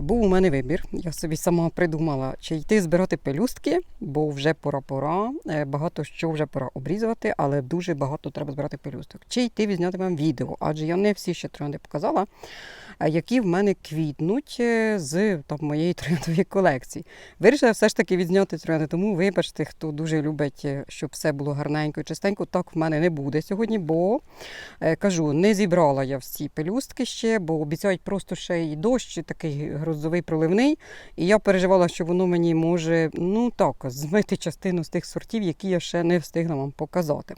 Був у мене вибір. Я собі сама придумала, чи йти збирати пелюстки, бо вже пора-пора. е, Багато що вже пора обрізувати, але дуже багато треба збирати пелюсток. Чи йти відзняти вам відео, адже я не всі ще тренди показала, які в мене квітнуть е, з там, моєї трояндової колекції. Вирішила все ж таки відзняти троянди, тому вибачте, хто дуже любить, е, щоб все було гарненько і чистенько. Так в мене не буде сьогодні, бо е, кажу, не зібрала я всі пелюстки ще, бо обіцяють просто ще й дощ, такий грозовий проливний. І я переживала, що воно мені може ну так, змити частину з тих сортів, які я ще не встигла вам показати.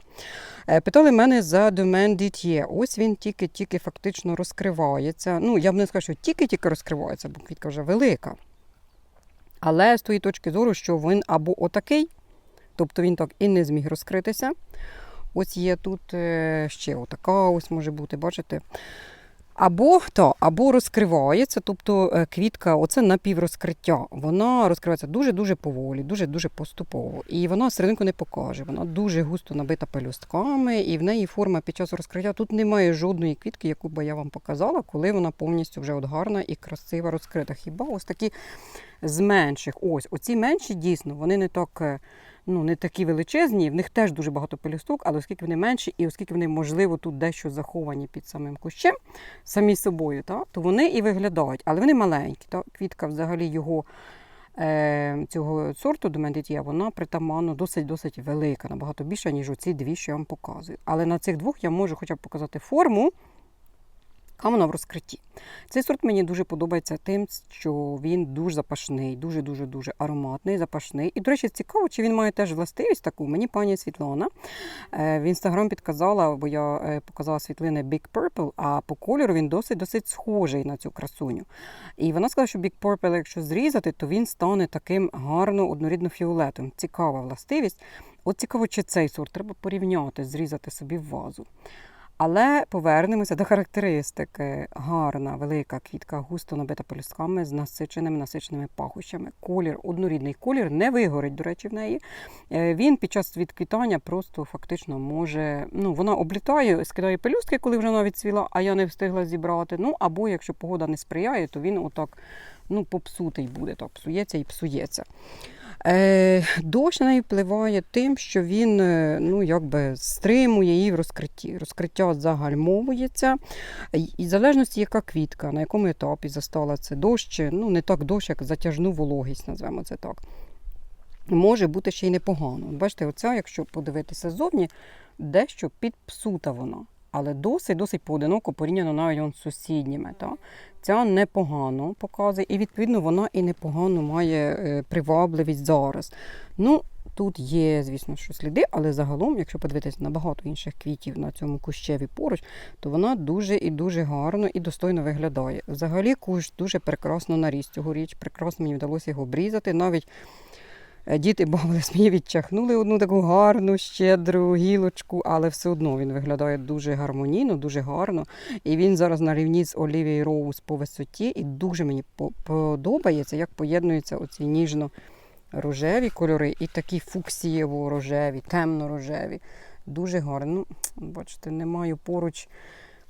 Е, Питали мене за домен Діт'є. Ось він тільки-тільки фактично розкривається. Ну, я б не скажу, що тільки-тільки розкривається, бо квітка вже велика. Але з тої точки зору, що він або отакий, тобто він так і не зміг розкритися. Ось є тут е, ще отака, ось може бути, бачите. Або та, або розкривається, тобто е, квітка, оце напіврозкриття. Вона розкривається дуже-дуже поволі, дуже-дуже поступово. І вона серединку не покаже. Вона дуже густо набита пелюстками, і в неї форма під час розкриття. Тут немає жодної квітки, яку би я вам показала, коли вона повністю вже от гарна і красива розкрита. Хіба ось такі з менших. Ось, оці менші дійсно, вони не так. Ну, не такі величезні, в них теж дуже багато пелюсток, але оскільки вони менші, і оскільки вони, можливо, тут дещо заховані під самим кущем, самі собою, та, то вони і виглядають, але вони маленькі. Та. Квітка взагалі його е, цього сорту домендитія, вона притаманно досить-досить велика, набагато більша, ніж оці дві, що я вам показую. Але на цих двох я можу хоча б показати форму, а вона в розкритті. Цей сорт мені дуже подобається тим, що він дуже запашний, дуже-дуже дуже ароматний, запашний. І, до речі, цікаво, чи він має теж властивість таку. Мені пані Світлана е, в інстаграм підказала, бо я е, показала світлини Big Purple, а по кольору він досить-досить схожий на цю красуню. І вона сказала, що Big Purple, якщо зрізати, то він стане таким гарно однорідно фіолетовим. Цікава властивість. От цікаво, чи цей сорт треба порівняти, зрізати собі в вазу. Але повернемося до характеристики. Гарна, велика квітка, густо набита пелюстками з насиченими насиченими пахощами. Колір, однорідний колір, не вигорить, до речі, в неї. Е, Він під час відквітання просто фактично може. Ну, вона облітає, скидає пелюстки, коли вже вона відцвіла, а я не встигла зібрати. Ну, або якщо погода не сприяє, то він отак ну, попсутий буде, так псується і псується. Е, дощ на неї впливає тим, що він е, ну, якби стримує її в розкритті. Розкриття загальмовується. І в залежності, яка квітка, на якому етапі застала це дощ, ну не так дощ, як затяжну вологість, назвемо це так. Може бути ще й непогано. Бачите, оця, якщо подивитися ззовні, дещо підпсута вона. Але досить досить поодиноко порівняно навіть з сусідніми. Та? Ця непогано показує, і відповідно вона і непогано має е, привабливість зараз. Ну, тут є, звісно, що сліди, але загалом, якщо подивитися на багато інших квітів на цьому кущеві поруч, то вона дуже і дуже гарно і достойно виглядає. Взагалі, кущ дуже прекрасно наріс цьогоріч, прекрасно мені вдалося його обрізати. Навіть Діти бавились, мені відчахнули одну таку гарну, щедру гілочку, але все одно він виглядає дуже гармонійно, дуже гарно. І він зараз на рівні з Олівією Роуз по висоті. І дуже мені подобається, як поєднуються оці ніжно-рожеві кольори і такі фуксієво-рожеві, темно-рожеві. Дуже гарно. Ну, Бачите, не маю поруч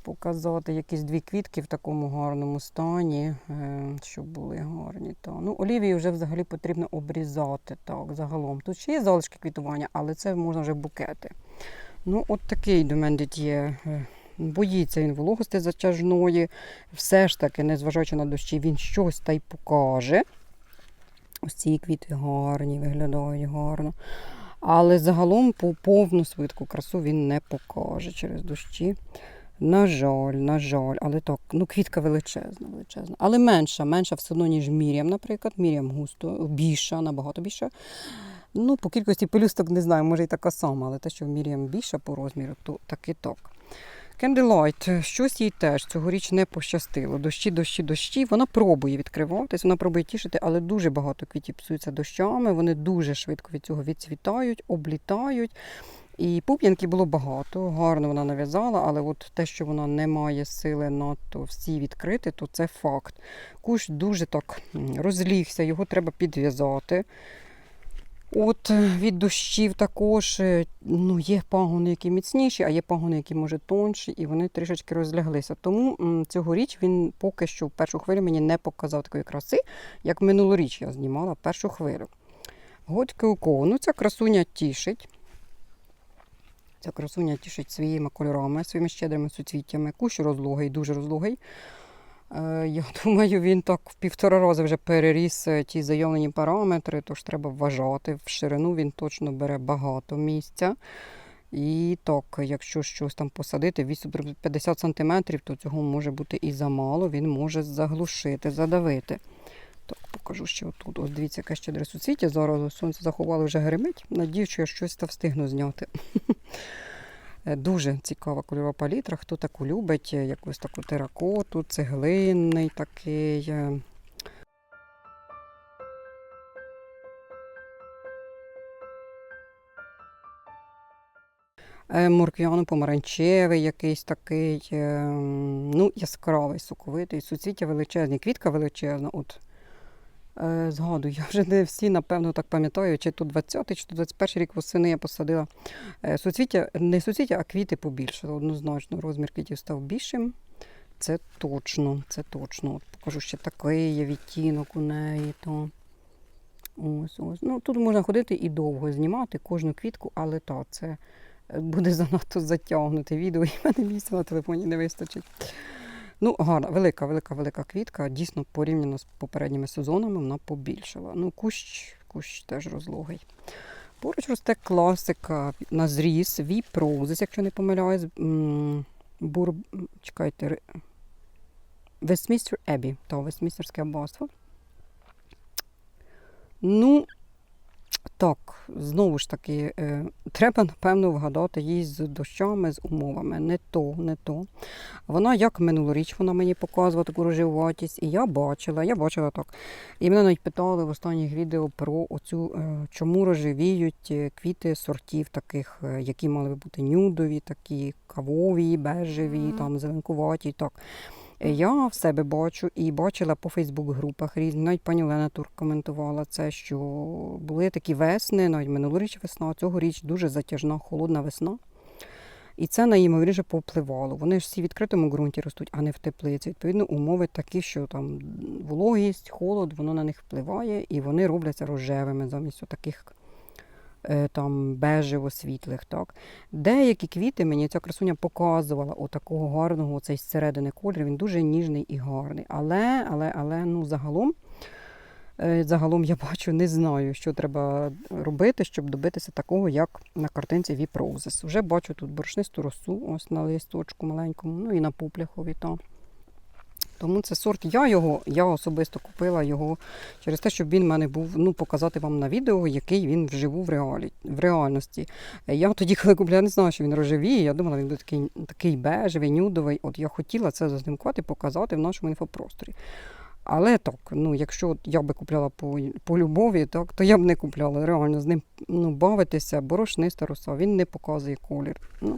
показати якісь дві квітки в такому гарному стані, е, щоб були гарні. Та. Ну, олівії вже взагалі потрібно обрізати так, загалом. Тут ще є залишки квітування, але це можна вже букети. Ну, от такий до мене є. е, Боїться він вологості затяжної. Все ж таки, незважаючи на дощі, він щось та й покаже. Ось ці квіти гарні, виглядають гарно. Але загалом по повну свитку красу він не покаже через дощі. На жаль, на жаль, але так, ну квітка величезна, величезна. Але менша, менша все одно, ніж Мір'ям, наприклад. Мір'ям густо, більша, набагато більша. Ну, по кількості пелюсток не знаю, може і така сама, але те, що в Мір'ям більша по розміру, то так і так. Candlelight, щось їй теж цьогоріч не пощастило. Дощі, дощі, дощі. Вона пробує відкриватись, вона пробує тішити, але дуже багато квітів псуються дощами. Вони дуже швидко від цього відцвітають, облітають. І пуп'янки було багато, гарно вона нав'язала, але от те, що вона не має сили надто всі відкрити, то це факт. Кущ дуже так розлігся, його треба підв'язати. От е, від дощів також е, ну, є пагони, які міцніші, а є пагони, які може тонші, і вони трішечки розляглися. Тому цьогоріч він поки що в першу хвилю мені не показав такої краси, як минулоріч я знімала першу хвилю. Годьки у? Ну, ця красуня тішить. Ця красуня тішить своїми кольорами, своїми щедрими суцвіттями. Кущ розлогий, дуже розлогий. Е, Я думаю, він так в півтора рази вже переріс е, ті заявлені параметри, тож треба вважати. В ширину він точно бере багато місця. І так, якщо щось там посадити 50 см, то цього може бути і замало, він може заглушити, задавити. Так, покажу ще отут. Ось дивіться, яке щедре суцвіття. Зараз сонце заховало вже гримить. Надію, що я щось та встигну зняти. Е, Дуже цікава кольорова палітра. Хто таку любить, е, якусь таку теракоту, цеглинний такий. е. Морквяно-помаранчевий якийсь такий, е, ну, яскравий, соковитий, суцвіття величезні, квітка величезна. От, згадую, я вже не всі, напевно, так пам'ятаю, чи то 20-й, чи то 21 рік восени я посадила. Е, Суцвіття, не суцвіття, а квіти побільшили. Однозначно, розмір квітів став більшим. Це точно, це точно. От покажу ще такий є відтінок у неї. То. Ось, ось. Ну, тут можна ходити і довго знімати кожну квітку, але та, це е, буде занадто затягнути відео, і мене місця на телефоні не вистачить. Ну, гарна, велика, велика, велика квітка. Дійсно, порівняно з попередніми сезонами, вона побільшала. Ну, кущ, кущ теж розлогий. Поруч росте класика на зріз, віпроузис, якщо не помиляюсь. Бур... Чекайте. Вестмістер Ебі, та Вестмістерське аббатство. Ну, так, знову ж таки, е, треба, напевно, вгадати її з дощами, з умовами. Не то, не то. Вона, як минулоріч, вона мені показувала таку рожеватість, і я бачила, я бачила так. І мене навіть питали в останніх відео про оцю, е, чому рожевіють е, квіти сортів таких, які мали би бути нюдові, такі кавові, бежеві, Мгм. там зеленкуваті. Так. Я в себе бачу і бачила по Фейсбук-групах різні. Навіть пані Олена Турк коментувала це, що були такі весни, навіть минулоріч весна, цьогоріч дуже затяжна, холодна весна. І це найімовірніше повпливало. Вони ж всі в відкритому ґрунті ростуть, а не в теплиці. Відповідно, умови такі, що там вологість, холод, воно на них впливає, і вони робляться рожевими замість таких там бежево світлих. Так. Деякі квіти мені ця красуня показувала отакого гарного, оцей зсередини колір. Він дуже ніжний і гарний. Але, але, але ну, загалом. Е, Загалом я бачу, не знаю, що треба робити, щоб добитися такого, як на картинці Roses. Вже бачу тут борошнисту росу, ось на листочку маленькому, ну і на пупляхові. Та. Тому це сорт. Я його, я особисто купила його через те, щоб він в мене був, ну, показати вам на відео, який він вживу в, реалі, в реальності. Я тоді, коли купляла, не знала, що він рожевіє. Я думала, він буде такий, такий бежевий, нюдовий. От я хотіла це зазнимкувати, показати в нашому інфопросторі. Але так, ну якщо я би купляла по, по любові, так, то я б не купляла. Реально з ним ну, бавитися, борошниста роса, він не показує колір. Ну,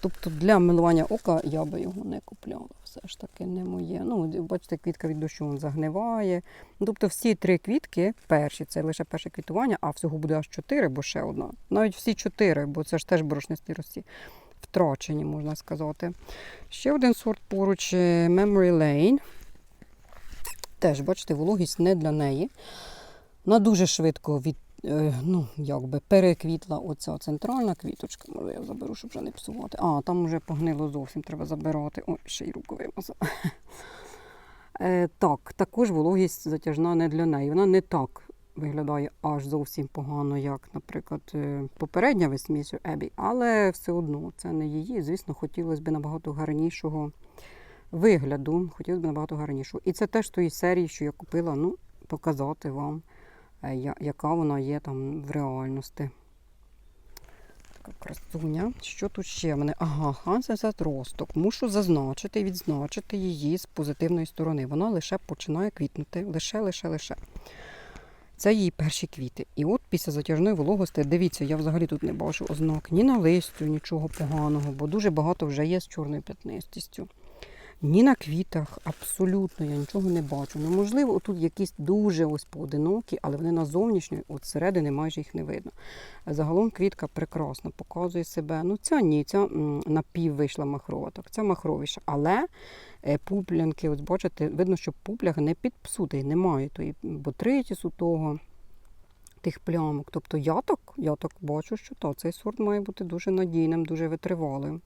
тобто для милування ока я би його не купляла. Все ж таки не моє. Ну, бачите, квітка від дощу він загниває. Тобто всі три квітки перші, це лише перше квітування, а всього буде аж чотири, бо ще одна. Навіть всі чотири, бо це ж теж борошнисті росі. Втрачені, можна сказати. Ще один сорт поруч е, Memory Lane. Теж, бачите, вологість не для неї. Вона дуже швидко від, ну, якби переквітла оця центральна квіточка. Може, я заберу, щоб вже не псувати. А, там вже погнило зовсім, треба забирати. Ой, ще й руку вимазала. Е, так, також вологість затяжна не для неї. Вона не так виглядає аж зовсім погано, як, наприклад, е, попередня весмісю Ебі, але все одно це не її. Звісно, хотілося б набагато гарнішого вигляду, хотілося б набагато гарнішого. І це теж тої серії, що я купила, ну, показати вам, е, яка вона є там в реальності. Така красуня. Що тут ще в мене? Ага, Хансен росток. Мушу зазначити і відзначити її з позитивної сторони. Вона лише починає квітнути. Лише, лише, лише. Це її перші квіти. І от після затяжної вологості, дивіться, я взагалі тут не бачу ознак ні на листю, нічого поганого, бо дуже багато вже є з чорною п'ятнистістю. Ні на квітах, абсолютно я нічого не бачу. Ну, можливо, тут якісь дуже ось поодинокі, але вони на зовнішньої, от зсередини майже їх не видно. Загалом квітка прекрасно показує себе. Ну, ця ні, ця напів вийшла махрова, так, ця махровіша. Але е, пуплянки, ось бачите, видно, що пупляг не підпсутий, немає тої ботритісу того. Тих плямок. Тобто я так, я так бачу, що та, цей сорт має бути дуже надійним, дуже витривалим.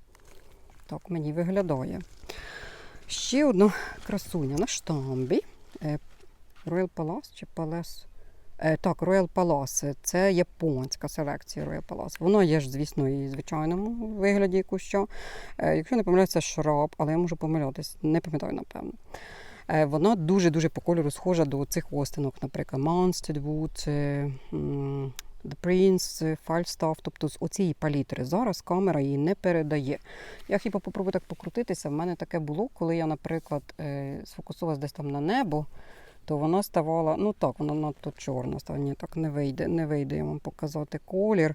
Так мені виглядає. Ще одна красуня на штамбі. Е, Royal Palace чи Palace? Е, Так, Royal Palace. Це японська селекція Royal Palace. Вона є ж, звісно, і в звичайному вигляді куща. Е, Якщо не помиляюся, шраб, але я можу помилятись, не пам'ятаю, напевно. Вона дуже-дуже по кольору схожа до цих остинок, наприклад, Wood, The Prince, Falstaff, тобто з оцієї палітри. Зараз камера її не передає. Я хіба попробую так покрутитися. В мене таке було, коли я, наприклад, е, сфокусувалась десь там на небо, то вона ставала, ну так, вона надто чорна стала. Ні, так не вийде, не вийде я вам показати колір.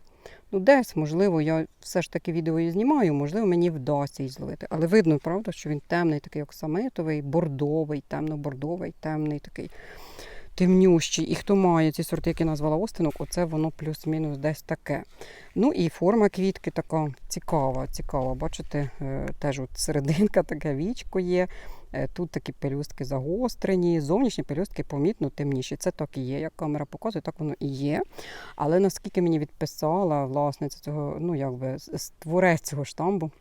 Ну, десь, можливо, я все ж таки відео і знімаю, можливо, мені вдасться її зловити. Але видно, правда, що він темний, такий оксамитовий, бордовий, темно-бордовий, темний такий темнющий. І хто має ці сорти, які назвала остинок, оце воно плюс-мінус десь таке. Ну і форма квітки така цікава, цікава. Бачите, е, теж от серединка таке вічко є. Е, Тут такі пелюстки загострені, зовнішні пелюстки помітно темніші. Це так і є. Як камера показує, так воно і є. Але наскільки мені відписала власниця цього, ну якби с- с- цього штамбу,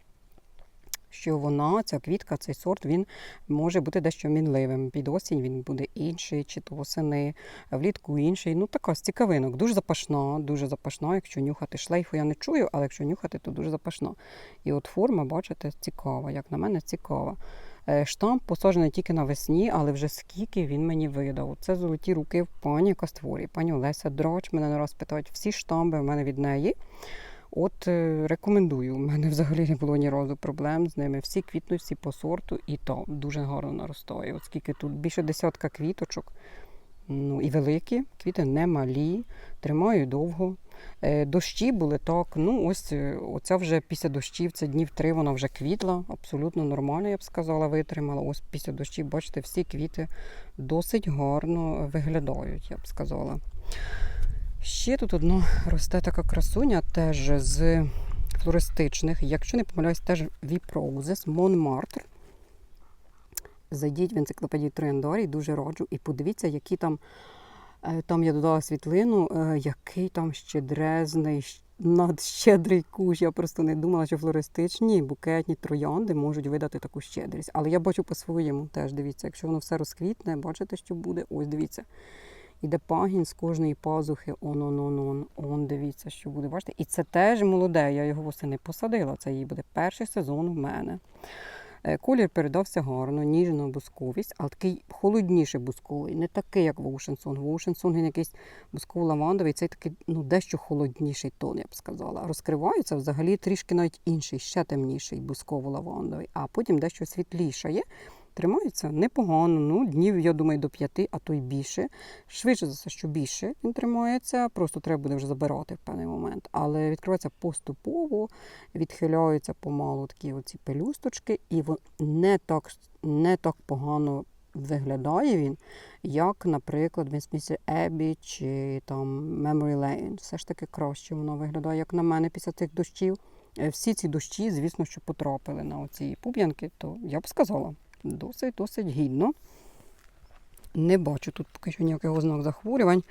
що вона, ця квітка, цей сорт, він може бути дещо мінливим. Під осінь він буде інший, чи то восени, влітку інший. Ну така з цікавинок. Дуже запашна, дуже запашна. Якщо нюхати шлейфу, я не чую, але якщо нюхати, то дуже запашна. І от форма, бачите, цікава. Як на мене, цікава. Е, Штамп посаджений тільки навесні, але вже скільки він мені видав. Це золоті руки в пані, яка створює. Пані Олеся Драч мене не раз питають, всі штамби в мене від неї. От е, рекомендую. У мене взагалі не було ні разу проблем з ними. Всі квітнуть, всі по сорту, і то дуже гарно наростає. От скільки тут більше десятка квіточок. Ну і великі, квіти не малі, тримаю довго. Е, Дощі були так. Ну, ось е, оця вже після дощів, це днів три, вона вже квітла, абсолютно нормально, я б сказала, витримала. Ось після дощів, бачите, всі квіти досить гарно виглядають, я б сказала. Ще тут одна росте така красуня, теж з флористичних. Якщо не помиляюсь, теж Віпроузес, Монмартр. Зайдіть в енциклопедію Трендорі, дуже раджу. І подивіться, які там. е, Там я додала світлину, е, який там щедрезний, надщедрий кущ. Я просто не думала, що флористичні букетні троянди можуть видати таку щедрість. Але я бачу по-своєму теж. Дивіться, якщо воно все розквітне, бачите, що буде. Ось дивіться. Іде пагін з кожної пазухи. Он, он, он, он, он, дивіться, що буде. Бачите? І це теж молоде. Я його восени посадила. Це її буде перший сезон в мене. Е, Колір передався гарно, ніжна бусковість, але такий холодніший бусковий, не такий, як Воушенсон. Воушенсон він якийсь бусково-лавандовий, цей такий ну, дещо холодніший тон, я б сказала. Розкривається взагалі трішки навіть інший, ще темніший бусково-лавандовий, а потім дещо світлішає. Тримається непогано, ну, днів, я думаю, до п'яти, а то й більше. Швидше за все, що більше він тримається, просто треба буде вже забирати в певний момент. Але відкривається поступово, відхиляються помалу такі оці пелюсточки, і не так, не так погано виглядає він, як, наприклад, Вестмінстер Еббі чи там Memory Lane. Все ж таки краще воно виглядає, як на мене, після цих дощів. Е, Всі ці дощі, звісно, що потрапили на оці пуп'янки, то я б сказала, досить досить гідно. Не бачу тут поки що ніяких ознак захворювань.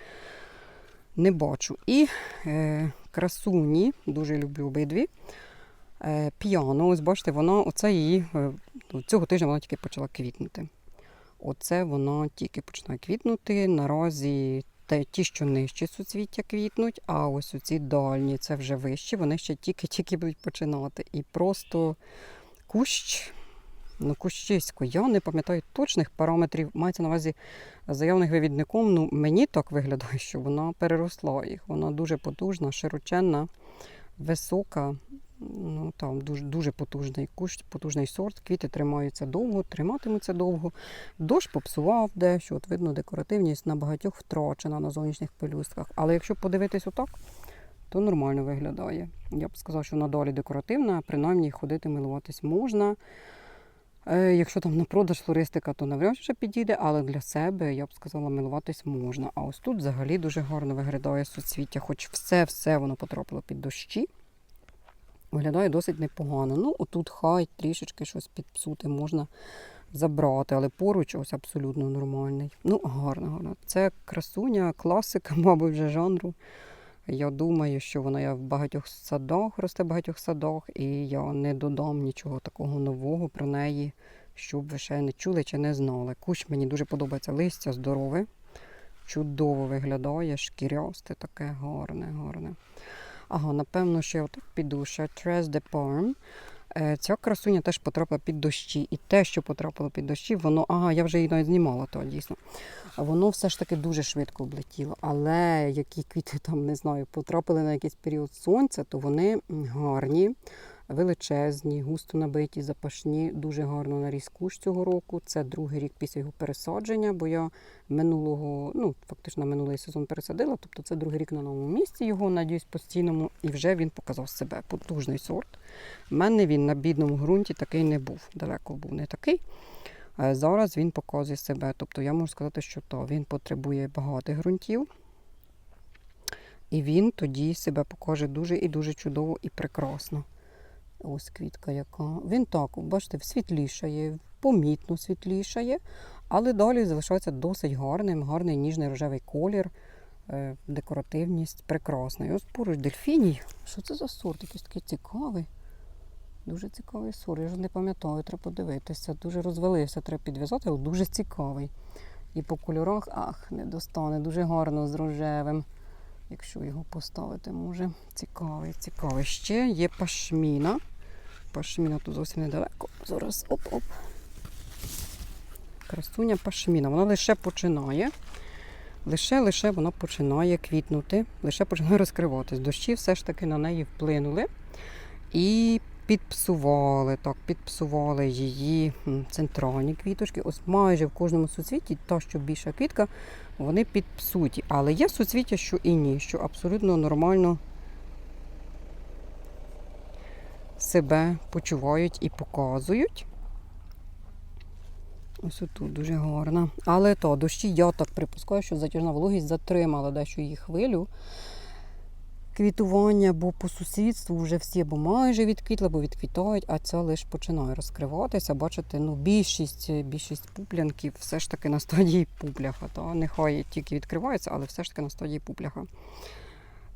Не бачу. І е, красуні, дуже люблю обидві. Е, п'яно, ось бачите, вона, оце її е, цього тижня вона тільки почала квітнути. Оце вона тільки починає квітнути. Наразі те, ті, що нижче суцвіття квітнуть, а ось оці дальні, це вже вищі, вони ще тільки-тільки будуть починати. І просто кущ, ну кущисько, я не пам'ятаю точних параметрів, мається на увазі заявлених вивідником. Ну, мені так виглядає, що вона переросла їх. Вона дуже потужна, широченна, висока. Ну, там дуже, дуже потужний кущ, потужний сорт. Квіти тримаються довго, триматимуться довго. Дощ попсував дещо, от видно, декоративність на багатьох втрачена на зовнішніх пелюстках. Але якщо подивитись отак, то нормально виглядає. Я б сказала, що вона долі декоративна, принаймні ходити, милуватись можна. Е, Якщо там на продаж флористика, то навряд чи підійде, але для себе я б сказала, милуватись можна. А ось тут взагалі дуже гарно виглядає суцвіття, хоч все-все воно потрапило під дощі. Виглядає досить непогано. Ну, отут хай трішечки щось підпсути можна забрати, але поруч ось абсолютно нормальний. Ну, гарно, гарно. Це красуня, класика, мабуть, вже жанру. Я думаю, що вона є в багатьох садах, росте в багатьох садах, і я не додам нічого такого нового про неї, щоб ви ще не чули чи не знали. Кущ мені дуже подобається листя здорове, чудово виглядає, шкірясте, таке гарне, гарне. Ага, напевно, що я отак піду. Ще Tres the Parme. Е, Ця красуня теж потрапила під дощі. І те, що потрапило під дощі, воно. Ага, я вже її навіть знімала, то дійсно. Воно все ж таки дуже швидко облетіло. Але які квіти там, не знаю, потрапили на якийсь період сонця, то вони гарні, величезні, густо набиті, запашні, дуже гарно наріс кущ цього року. Це другий рік після його пересадження, бо я минулого, ну фактично минулий сезон пересадила. Тобто це другий рік на новому місці його, надіюсь, постійному, і вже він показав себе. Потужний сорт. У мене він на бідному ґрунті такий не був. Далеко був не такий. Е, Зараз він показує себе. Тобто я можу сказати, що то він потребує багатих ґрунтів. І він тоді себе покаже дуже і дуже чудово і прекрасно. Ось квітка яка. Він так, бачите, світлішає, помітно світлішає, але далі залишається досить гарним, гарний ніжний рожевий колір, е, декоративність прекрасна. І ось поруч дельфіній. Що це за сорт? Якийсь такий цікавий. Дуже цікавий сорт. Я вже не пам'ятаю, треба подивитися. Дуже розвалився, треба підв'язати, але дуже цікавий. І по кольорах, ах, не достане, дуже гарно з рожевим. Якщо його поставити, може. Цікавий, цікавий. Ще є пашміна. Пашміна тут зовсім недалеко. Зараз оп-оп. Красуня пашміна. Вона лише починає. Лише лише вона починає квітнути, лише починає розкриватись. Дощі все ж таки на неї вплинули і підпсували, так, підпсували її центральні квіточки. Ось майже в кожному суцвіті, та, що більша квітка, вони підпсуті. Але є суцвіття, що і ні, що абсолютно нормально себе почувають і показують. Ось тут дуже гарна. Але то дощі, я так припускаю, що затяжна вологість затримала дещо її хвилю квітування, бо по сусідству вже всі або майже відквітли, або відквітають, а ця лише починає розкриватися. Бачите, ну більшість, більшість пуплянків все ж таки на стадії пупляха. Та? Нехай тільки відкриваються, але все ж таки на стадії пупляха.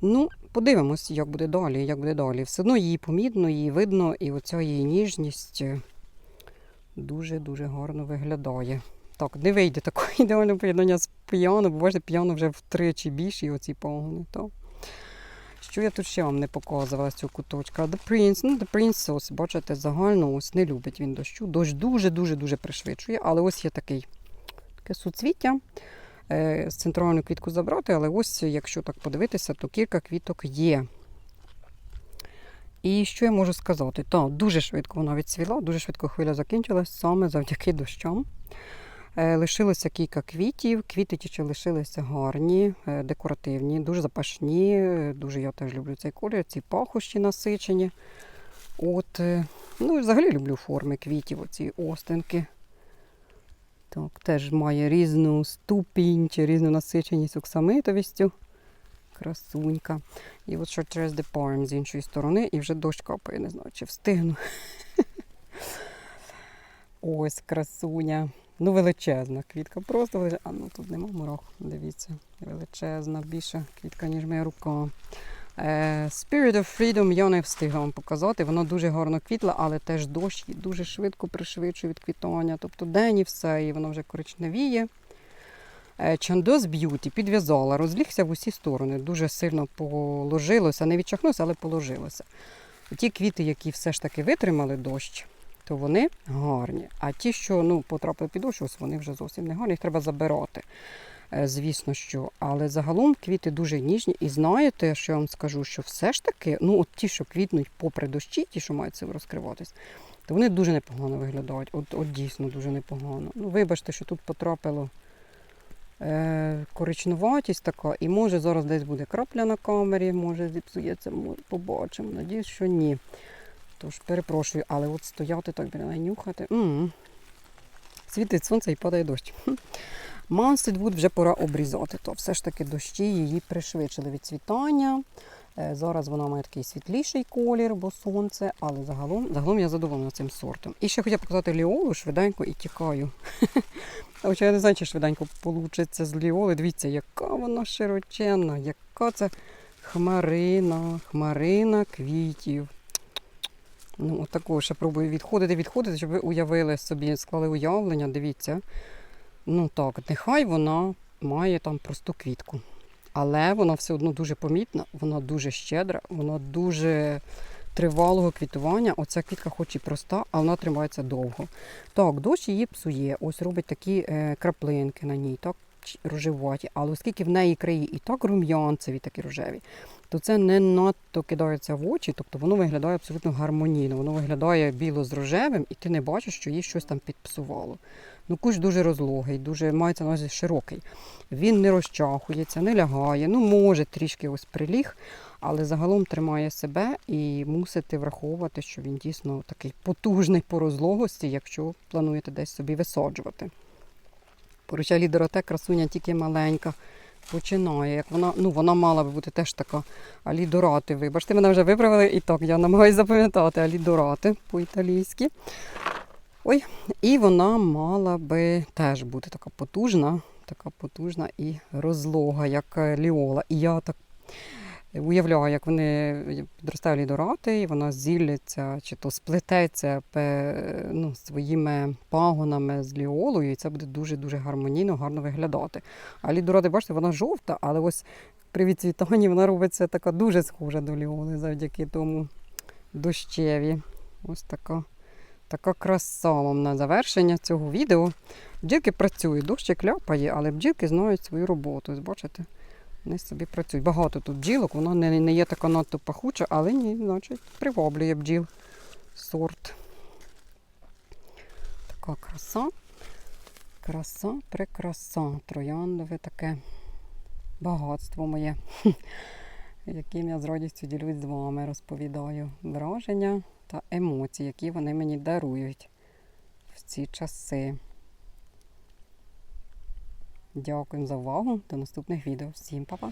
Ну, подивимось, як буде далі, як буде далі. Все одно її помітно, її видно, і оця її ніжність дуже-дуже гарно виглядає. Так, не вийде такого ідеального поєднання з піано, бо бачите, піано вже втричі більші оці погони. Що я тут ще вам не показувала з цього куточка? The Prince, ну The Prince, ось, бачите, загально ось не любить він дощу. Дощ дуже-дуже-дуже пришвидшує, але ось є такий таке суцвіття. Е, з центральну квітку забрати, але ось, якщо так подивитися, то кілька квіток є. І що я можу сказати? Так, дуже швидко вона відцвіла, дуже швидко хвиля закінчилась саме завдяки дощам. Е, Лишилося кілька квітів. Квіти ті, що лишилися гарні, е, декоративні, дуже запашні. Дуже я теж люблю цей колір, ці пахощі насичені. От, е, ну, взагалі люблю форми квітів, оці остинки. Так, теж має різну ступінь чи різну насиченість оксамитовістю. Красунька. І от що через The Palm з іншої сторони, і вже дощ капає, не знаю, чи встигну. Ось красуня. Ну, величезна квітка. Просто величезна. А ну тут нема мурах. Дивіться. Величезна, більша квітка, ніж моя рука. Е, Spirit of Freedom я не встигла вам показати. Воно дуже гарно квітла, але теж дощ дуже швидко пришвидшує відквітання. Тобто день і все, і воно вже коричневіє. Е, Чандос Б'юті підв'язала, розлігся в усі сторони. Дуже сильно положилося, не відчахнувся, але положилося. Ті квіти, які все ж таки витримали дощ, то вони гарні. А ті, що ну, потрапили під дощ, ось вони вже зовсім не гарні, їх треба забирати. Е, Звісно, що. Але загалом квіти дуже ніжні. І знаєте, що я вам скажу, що все ж таки, ну от ті, що квітнуть попри дощі, ті, що мають сили розкриватись, то вони дуже непогано виглядають. От, от дійсно дуже непогано. Ну, вибачте, що тут потрапило е, коричнуватість така, і може зараз десь буде крапля на камері, може зіпсується, побачимо. Надіюсь, що ні. Тож перепрошую, але от стояти так біля нюхати. м світить сонце і падає дощ. Хм. Мансельвуд вже пора обрізати. То все ж таки дощі її пришвидшили від цвітання. Е, Зараз вона має такий світліший колір, бо сонце, але загалом, загалом я задоволена цим сортом. І ще хотіла показати ліолу швиденько і тікаю. Хоча я не знаю, чи швиденько вийде з ліоли. Дивіться, яка вона широченна, яка це хмарина, хмарина квітів. Ну, такого ще пробую відходити, відходити, щоб ви уявили собі, склали уявлення, дивіться. Ну так, нехай вона має там просту квітку. Але вона все одно дуже помітна, вона дуже щедра, вона дуже тривалого квітування. Оця квітка хоч і проста, а вона тримається довго. Так, дощ її псує, ось робить такі е, краплинки на ній, так рожеваті. Але оскільки в неї краї і так рум'янцеві, такі рожеві, то це не надто кидається в очі, тобто воно виглядає абсолютно гармонійно. Воно виглядає біло з рожевим, і ти не бачиш, що їй щось там підпсувало. Ну, кущ дуже розлогий, дуже мається на увазі широкий. Він не розчахується, не лягає. Ну, може, трішки ось приліг, але загалом тримає себе і мусите враховувати, що він дійсно такий потужний по розлогості, якщо плануєте десь собі висаджувати. Поруча лідероте красуня тільки маленька. Починає, як вона, ну вона мала би бути теж така алідорати. Вибачте, мене вже виправили і так, я намагаюся запам'ятати алідорати по-італійськи. Ой, і вона мала би теж бути така потужна, така потужна і розлога, як ліола. І я так уявляю, як вони підростають лідорати, і вона зілляться чи то сплететься ну, своїми пагонами з ліолою, і це буде дуже-дуже гармонійно, гарно виглядати. А лідорати, бачите, вона жовта, але ось при відцвітанні вона робиться така дуже схожа до ліоли завдяки тому дощеві. Ось така. Така краса вам на завершення цього відео. Бджілки працюють, дощик ляпає, але бджілки знають свою роботу. Ось бачите, вони собі працюють. Багато тут бджілок, вона не, не є така надто пахуча, але ні, значить, приваблює бджіл сорт. Така краса. Краса, прекраса. Трояндове таке багатство моє, яким я з радістю ділюсь з вами, розповідаю враження та емоції, які вони мені дарують в ці часи. Дякую за увагу. До наступних відео. Всім па-па!